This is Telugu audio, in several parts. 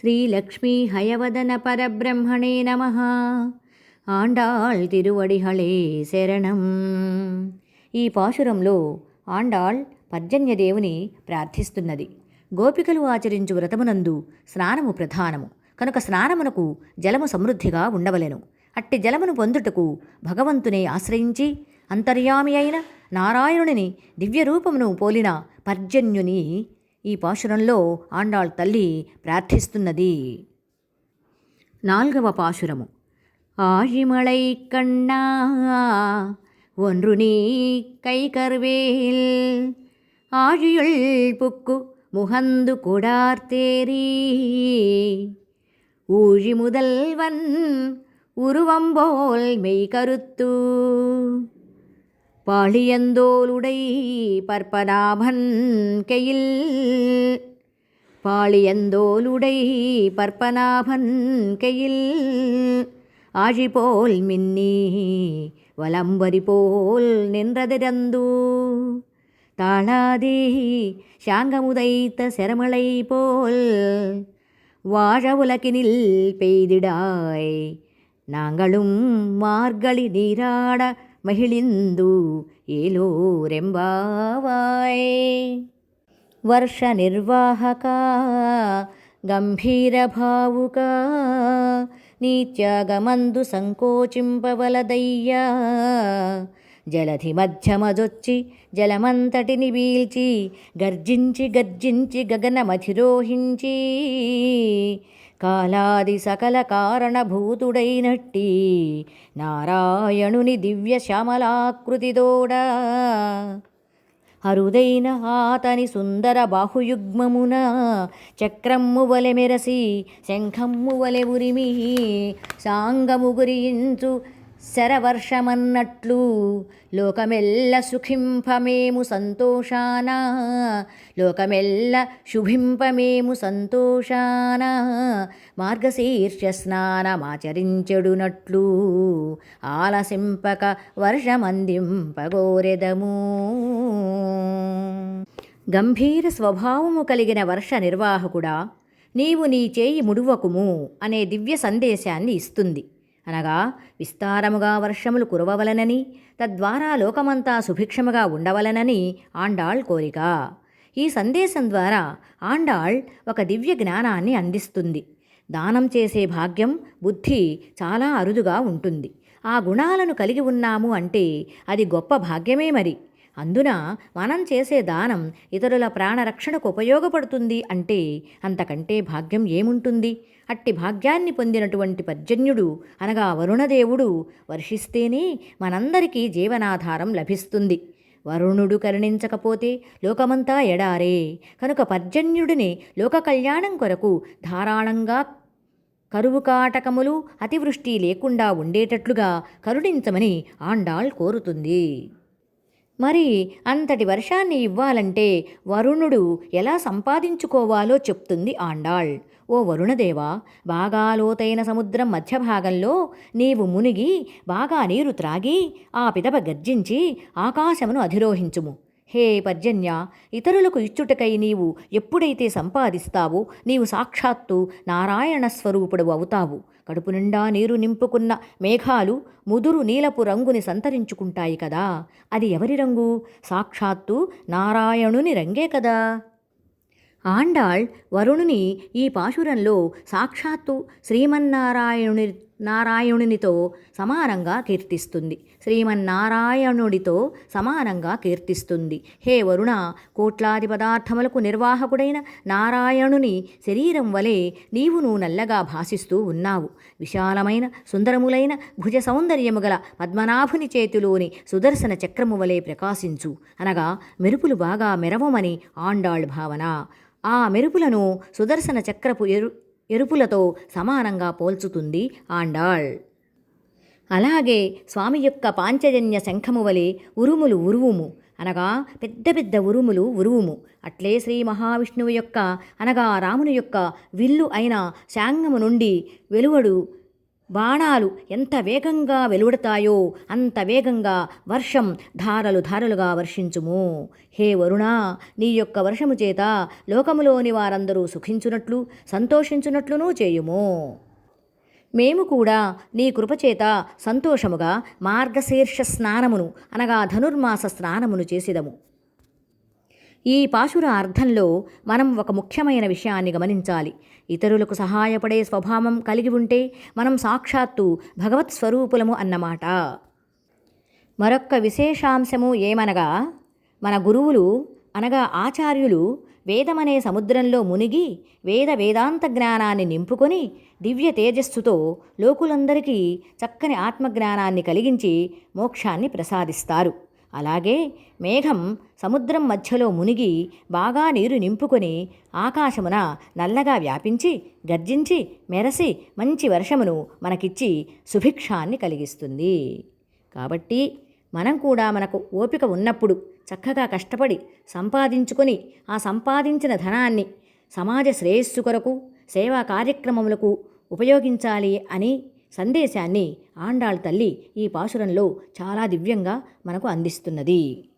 శ్రీలక్ష్మీ హయవదన పరబ్రహ్మణే నమ. ఆండాళ్ తిరువడిహళే శరణం. ఈ పాశురంలో ఆండాళ్ పర్జన్యదేవుని ప్రార్థిస్తున్నది. గోపికలు ఆచరించు వ్రతమునందు స్నానము ప్రధానము. కనుక స్నానమునకు జలము సమృద్ధిగా ఉండవలెను. అట్టి జలమును పొందుటకు భగవంతునే ఆశ్రయించి అంతర్యామి అయిన నారాయణుని దివ్యరూపమును పోలిన పర్జన్యుని ఈ పాశురంలో ఆండాళ్ తల్లి ప్రార్థిస్తున్నది నాల్గవ పాశురము ஆழிமலை கண்ணா ஒன்று நீ கைகர்வேல் ஆழியுள் புக்கு முகந்து கொடார்த்தேரி ஊழி முதல்வன் உருவம்போல் மெய் கருத்து பாழியந்தோலுடை பற்பநாபன் கையில். பாழியந்தோலுடை பற்பநாபன் கையில். ஆழி போல் மின்னி வலம்பரி போல் நின்றதிரந்து தாழாதே சாங்கமுதைத்த செரமலை போல் வாழ உலகினில் பெய்திடாய். நாங்களும் மார்கழி நீராட మహిళిందు ఏలూరెంబావాయ్ వర్ష నిర్వాహక గంభీర భావుక నీత్యాగమందు సంకోచింపవలదయ్యా జలధి మధ్యమదొచ్చి జలమంతటిని వీల్చి గర్జించి గర్జించి గగనమధిరోహించి కాలాది సకల కారణభూతుడైనట్టి నారాయణుని దివ్య శ్యామలాకృతిదోడ అరుదైన ఆతని సుందర బాహుయుగ్మమున చక్రమ్ము వలె మెరసి శంఖమ్ము వలె ఉరిమి సాంగము గురించు శరవర్షమన్నట్లు లోకమెల్ల సుఖింపమేము సంతోషాన? లోకమెల్ల శుభింపమేము సంతోషాన? మార్గశీర్ష స్నానమాచరించెడునట్లు ఆలసింపక వర్షమందింపగోరెదము. గంభీర స్వభావము కలిగిన వర్ష నిర్వాహకుడా నీవు నీ చేయి ముడువకుము అనే దివ్య సందేశాన్ని ఇస్తుంది. అనగా విస్తారముగా వర్షములు కురవవలనని తద్వారా లోకమంతా సుభిక్షముగా ఉండవలనని ఆండాళ్ కోరిక. ఈ సందేశం ద్వారా ఆండాళ్ ఒక దివ్య జ్ఞానాన్ని అందిస్తుంది. దానం చేసే భాగ్యం బుద్ధి చాలా అరుదుగా ఉంటుంది. ఆ గుణాలను కలిగి ఉన్నాము అంటే అది గొప్ప భాగ్యమే మరి. అందున మనం చేసే దానం ఇతరుల ప్రాణరక్షణకు ఉపయోగపడుతుంది అంటే అంతకంటే భాగ్యం ఏముంటుంది? అట్టి భాగ్యాన్ని పొందినటువంటి పర్జన్యుడు అనగా వరుణదేవుడు వర్షిస్తేనే మనందరికీ జీవనాధారం లభిస్తుంది. వరుణుడు కరుణించకపోతే లోకమంతా ఎడారే. కనుక పర్జన్యుడిని లోక కళ్యాణం కొరకు ధారాళంగా కరువు కాటకములు అతివృష్టి లేకుండా ఉండేటట్లుగా కరుణించమని ఆండాళ్ కోరుతుంది. మరి అంతటి వర్షాన్ని ఇవ్వాలంటే వరుణుడు ఎలా సంపాదించుకోవాలో చెప్తుంది ఆండాళ్. ఓ వరుణదేవా బాగా లోతైన సముద్రం మధ్య భాగంలో నీవు మునిగి బాగా నీరు త్రాగి ఆ పిదప గర్జించి ఆకాశమును అధిరోహించుము. హే పర్జన్య ఇతరులకు ఇచ్చుటకై నీవు ఎప్పుడైతే సంపాదిస్తావో నీవు సాక్షాత్తు నారాయణ స్వరూపుడు అవుతావు. కడుపు నిండా నీరు నింపుకున్న మేఘాలు ముదురు నీలపు రంగుని సంతరించుకుంటాయి కదా. అది ఎవరి రంగు? సాక్షాత్తు నారాయణుని రంగే కదా. ఆండాళ్ వరుణుని ఈ పాశురంలో సాక్షాత్తు శ్రీమన్నారాయణుని నారాయణునితో సమానంగా కీర్తిస్తుంది. శ్రీమన్నారాయణుడితో సమానంగా కీర్తిస్తుంది. హే వరుణ కోట్లాది పదార్థములకు నిర్వాహకుడైన నారాయణుని శరీరం వలె నీవును నల్లగా భాసిస్తూ ఉన్నావు. విశాలమైన సుందరములైన భుజ సౌందర్యము గల పద్మనాభుని చేతిలోని సుదర్శన చక్రము వలె ప్రకాశించు. అనగా మెరుపులు బాగా మెరవమని ఆండాళ్ భావన. ఆ మెరుపులను సుదర్శన చక్రపు ఎరు ఎరుపులతో సమానంగా పోల్చుతుంది ఆండాళ్. అలాగే స్వామి యొక్క పాంచజన్య శంఖము వలె ఉరుములు ఉరువుము అనగా పెద్ద పెద్ద ఉరుములు ఉరువుము. అట్లే శ్రీ మహావిష్ణువు యొక్క అనగా రాముని యొక్క విల్లు అయిన శాంగము నుండి వెలువడు బాణాలు ఎంత వేగంగా వెలువడతాయో అంత వేగంగా వర్షం ధారలు ధారలుగా వర్షించుము. హే వరుణ నీ యొక్క వర్షము చేత లోకములోని వారందరూ సుఖించునట్లు సంతోషించునట్లునూ చేయుము. మేము కూడా నీ కృపచేత సంతోషముగా మార్గశీర్ష స్నానమును అనగా ధనుర్మాస స్నానమును చేసిదము. ఈ పాశుర అర్థంలో మనం ఒక ముఖ్యమైన విషయాన్ని గమనించాలి. ఇతరులకు సహాయపడే స్వభావం కలిగి ఉంటే మనం సాక్షాత్తు భగవత్ స్వరూపులము అన్నమాట. మరొక్క విశేషాంశము ఏమనగా మన గురువులు అనగా ఆచార్యులు వేదమనే సముద్రంలో మునిగి వేద వేదాంత జ్ఞానాన్ని నింపుకొని దివ్య తేజస్సుతో లోకులందరికీ చక్కని ఆత్మజ్ఞానాన్ని కలిగించి మోక్షాన్ని ప్రసాదిస్తారు. అలాగే మేఘం సముద్రం మధ్యలో మునిగి బాగా నీరు నింపుకొని ఆకాశమున నల్లగా వ్యాపించి గర్జించి మెరసి మంచి వర్షమును మనకిచ్చి సుభిక్షాన్ని కలిగిస్తుంది. కాబట్టి మనం కూడా మనకు ఓపిక ఉన్నప్పుడు చక్కగా కష్టపడి సంపాదించుకొని ఆ సంపాదించిన ధనాన్ని సమాజ శ్రేయస్సు కొరకు సేవా కార్యక్రమములకు ఉపయోగించాలి అని సందేశాన్ని ఆండాళ్ తల్లి ఈ పాశురంలో చాలా దివ్యంగా మనకు అందిస్తున్నది.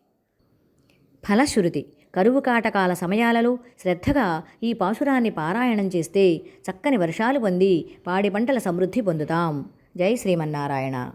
ఫలశ్రుతి కరువు కాటకాల సమయాలలో శ్రద్ధగా ఈ పాశురాన్ని పారాయణం చేస్తే చక్కని వర్షాలు పొంది పాడి పంటల సమృద్ధి పొందుతాం. జై శ్రీమన్నారాయణ.